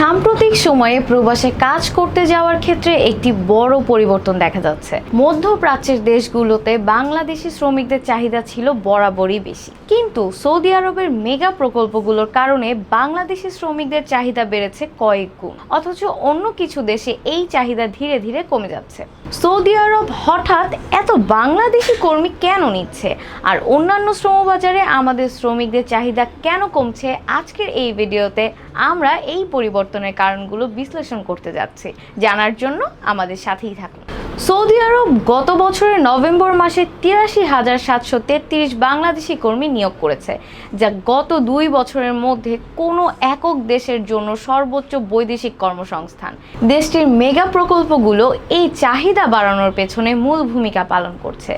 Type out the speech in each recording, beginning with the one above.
সাম্প্রতিক সময়ে প্রবাসে কাজ করতে যাওয়ার ক্ষেত্রে একটি বড় পরিবর্তন দেখা যাচ্ছে। মধ্যপ্রাচ্যের দেশগুলোতে বাংলাদেশি শ্রমিকদের চাহিদা ছিল বরাবরই বেশি। কিন্তু সৌদি আরবের মেগা প্রকল্পগুলোর কারণে বাংলাদেশি শ্রমিকদের চাহিদা বেড়েছে কয়েক গুণ। অথচ অন্য কিছু দেশে এই চাহিদা ধীরে ধীরে কমে যাচ্ছে। সৌদি আরব হঠাৎ এত বাংলাদেশি কর্মী কেন নিচ্ছে? আর অন্যান্য শ্রমবাজারে আমাদের শ্রমিকদের চাহিদা কেন কমছে? আজকের এই ভিডিওতে আমরা এই পরিবর্তনের কারণগুলো বিশ্লেষণ করতে যাচ্ছি। জানার জন্য আমাদের সাথেই থাকুন। সৌদি আরব গত বছরের নভেম্বর মাসে তিরাশি হাজার সাতশো তেত্রিশ বাংলাদেশি কর্মী নিয়োগ করেছে, যা গত দুই বছরের মধ্যে কোনো একক দেশের জন্য সর্বোচ্চ বৈদেশিক কর্মসংস্থান। দেশটির মেগা প্রকল্পগুলো এই চাহিদা বাড়ানোর পেছনে মূল ভূমিকা পালন করছে।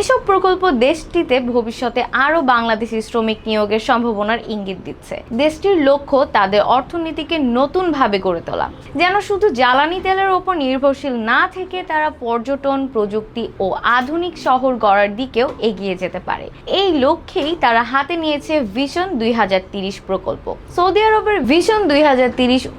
এসব প্রকল্প দেশটিতে ভবিষ্যতে আরও বাংলাদেশি শ্রমিক নিয়োগের সম্ভাবনার ইঙ্গিত দিচ্ছে। দেশটির লক্ষ্য তাদের অর্থনীতিকে নতুনভাবে গড়ে তোলা। যেন শুধু জ্বালানি তেলের ওপর নির্ভরশীল না থেকে তারা পর্যটন, প্রযুক্তি ও আধুনিক শহর গড়ার দিকেও এগিয়ে যেতে পারে। এই লক্ষ্যেই তারা হাতে নিয়েছে ভিশন দুই প্রকল্প। সৌদি আরবের ভিশন দুই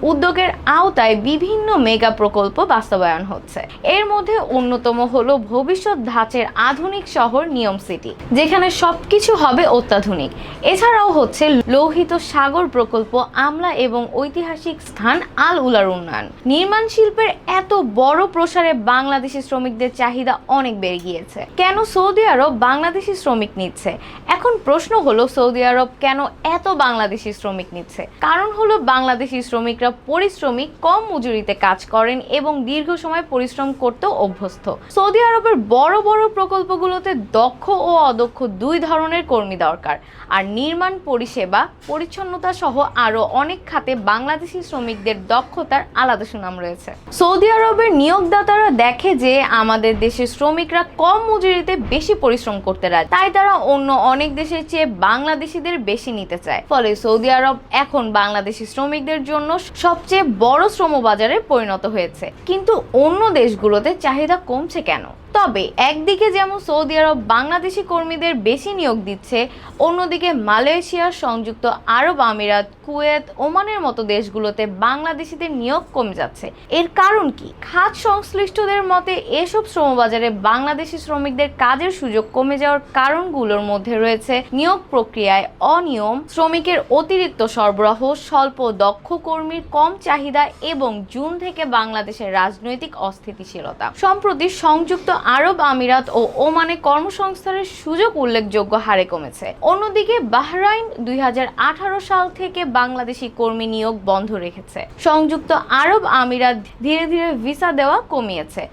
উদ্যোগের আওতায় বিভিন্ন মেগা প্রকল্প বাস্তবায়ন হচ্ছে। এর মধ্যে অন্যতম হলো ভবিষ্যৎ ধাঁচের আধুনিক শহর নিয়ম সিটি, যেখানে সবকিছু হবে অত্যাধুনিক। এছাড়াও হচ্ছে লোহিত সাগর প্রকল্প, আমলা এবং ঐতিহাসিক স্থান আল উলার উন্নয়ন। নির্মাণ শিল্পের এত বড় প্রসারে বাংলাদেশি শ্রমিকদের চাহিদা অনেক বেড়ে গিয়েছে। কেন সৌদি আরব বাংলাদেশি শ্রমিক নিচ্ছে? এখন প্রশ্ন হলো, সৌদি আরব কেন এত বাংলাদেশি শ্রমিক নিচ্ছে? কারণ হলো, বাংলাদেশি শ্রমিকরা পরিশ্রমিক কম মজুরিতে কাজ করেন এবং দীর্ঘ সময় পরিশ্রম করতেও অভ্যস্ত। সৌদি আরবের বড় বড় প্রকল্পগুলোতে দক্ষ ও অদক্ষ দুই ধরনের কর্মী দরকার। আর নির্মাণ পরিষেবা, পরিচ্ছন্নতা সহ আরও অনেক খাতে বাংলাদেশি শ্রমিকদের দক্ষতার আলাদা সুনাম রয়েছে। সৌদি আরবের নিয়োগদাতারা দেখে যে আমাদের দেশের শ্রমিকরা কম মজুরিতে বেশি পরিশ্রম করতে রাজি। তাই তারা অন্য অনেক দেশের চেয়ে বাংলাদেশিদের বেশি নিতে চায়। ফলে সৌদি আরব এখন বাংলাদেশি শ্রমিকদের জন্য সবচেয়ে বড় শ্রমবাজারে পরিণত হয়েছে। কিন্তু অন্য দেশগুলোতে চাহিদা কমছে কেন? তবে একদিকে যেমন সৌদি আরব বাংলাদেশি কর্মীদের বেশি নিয়োগ দিচ্ছে, অন্যদিকে মালয়েশিয়া সংযুক্ত আরব আমিরাত, কুয়েত, ওমানের মতো দেশগুলোতে বাংলাদেশিদের নিয়োগ কমে যাচ্ছে। এর কারণ কি? খাত সংশ্লিষ্টদের মতে, এসব শ্রমবাজারে বাংলাদেশি শ্রমিকদের কাজের সুযোগ কমে যাওয়ার কারণগুলোর মধ্যে রয়েছে নিয়োগ প্রক্রিয়ায় অনিয়ম, শ্রমিকের অতিরিক্ত সরবরাহ, স্বল্প দক্ষ কর্মীর কম চাহিদা এবং জুন থেকে বাংলাদেশের রাজনৈতিক অস্থিতিশীলতা। সম্প্রতি সংযুক্ত আরব আমিরাত ও ওমানে কর্মসংস্থানের সুযোগ উল্লেখযোগ্য হারে কমেছে। অন্যদিকে বাহরাইন দুই হাজার আঠারো সাল থেকে বাংলাদেশি কর্মী নিয়োগ বন্ধ রেখেছে। সংযুক্ত আরব আমিরাত ধীরে ধীরে ভিসা দেওয়া কমিয়েছে।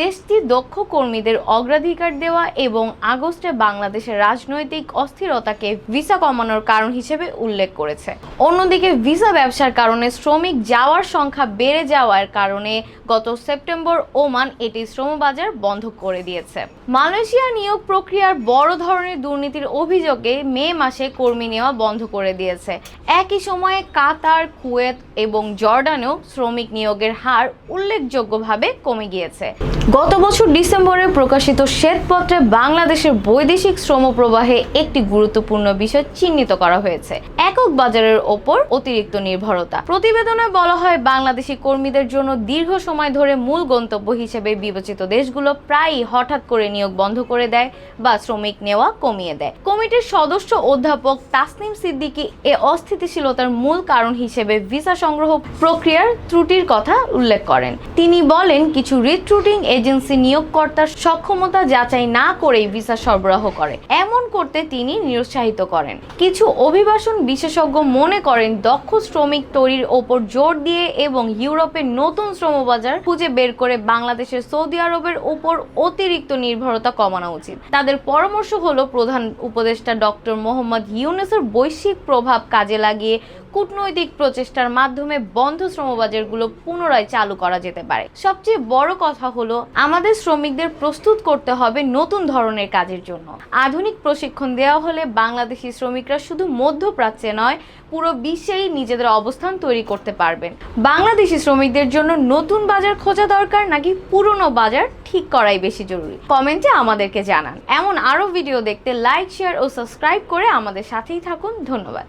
দেশটি দক্ষ কর্মীদের অগ্রাধিকার দেওয়া এবং আগস্টে বাংলাদেশের রাজনৈতিক অস্থিরতাকে ভিসা কমানোর কারণ হিসেবে উল্লেখ করেছে। অন্যদিকে ভিসা ব্যবসার কারণে শ্রমিক যাওয়ার সংখ্যা বেড়ে যাওয়ার কারণে গত সেপ্টেম্বর ওমান এটি শ্রমবাজার বন্ধ করে দিয়েছে। মালয়েশিয়া নিয়োগ প্রক্রিয়ার বড় ধরনের দুর্নীতির অভিযোগে মে মাসে কর্মী নেওয়া বন্ধ করে দিয়েছে। একই সময়ে কাতার, কুয়েত এবং জর্ডানেও শ্রমিক নিয়োগের হার উল্লেখযোগ্যভাবে কমে গিয়েছে। গত বছর ডিসেম্বরে প্রকাশিত শ্বেতপত্রে বাংলাদেশের বৈদেশিক শ্রম প্রবাহে একটি গুরুত্বপূর্ণ বিষয় চিহ্নিত করা হয়েছে। একক বাজারের ওপর অতিরিক্ত নির্ভরতা। প্রতিবেদনে বলা হয়, বাংলাদেশি কর্মীদের জন্য দীর্ঘ সময় ধরে মূল গন্তব্য হিসেবে বিবেচিত দেশগুলো প্রায়ই হঠাৎ করে নিয়োগ বন্ধ করে দেয় বা শ্রমিক নেওয়া কমিয়ে দেয়। কমিটির সদস্য অধ্যাপক তাসনিম সিদ্দিকী এ অস্থিতিশীলতার মূল কারণ হিসেবে ভিসা সংগ্রহ প্রক্রিয়ার ত্রুটির কথা উল্লেখ করেন। তিনি বলেন, কিছু রিক্রুটিং এজেন্সি নিয়োগকর্তার সক্ষমতা যাচাই না করেই ভিসা সরবরাহ করে। এমন করতে তিনি নিরুৎসাহিত করেন। কিছু অভিবাসন বিশেষজ্ঞ মনে করেন, দক্ষ শ্রমিক তৈরির ওপর জোর দিয়ে এবং ইউরোপের নতুন শ্রমবাজার খুঁজে বের করে বাংলাদেশের সৌদি আরবের উপর অতিরিক্ত নির্ভরতা কমানো উচিত। তাদের পরামর্শ হলো প্রধান উপদেষ্টা ডক্টর মোহাম্মদ ইউনেসের বৈশ্বিক প্রভাব কাজে লাগিয়ে কূটনৈতিক প্রচেষ্টার মাধ্যমে বন্ধ শ্রমবাজারগুলো পুনরায় চালু করা যেতে পারে। সবচেয়ে বড় কথা হলো, আমাদের শ্রমিকদের প্রস্তুত করতে হবে নতুন ধরনের কাজের জন্য। আধুনিক প্রশিক্ষণ দেওয়া হলে বাংলাদেশি শ্রমিকরা শুধু মধ্যপ্রাচ্যে নয়, পুরো বিশ্বেই নিজেদের অবস্থান তৈরি করতে পারবেন। বাংলাদেশি শ্রমিকদের জন্য নতুন বাজার খোঁজা দরকার নাকি পুরনো বাজার ঠিক করাই বেশি জরুরি? কমেন্টে আমাদেরকে জানান। এমন আরও ভিডিও দেখতে লাইক, শেয়ার ও সাবস্ক্রাইব করে আমাদের সাথেই থাকুন। ধন্যবাদ।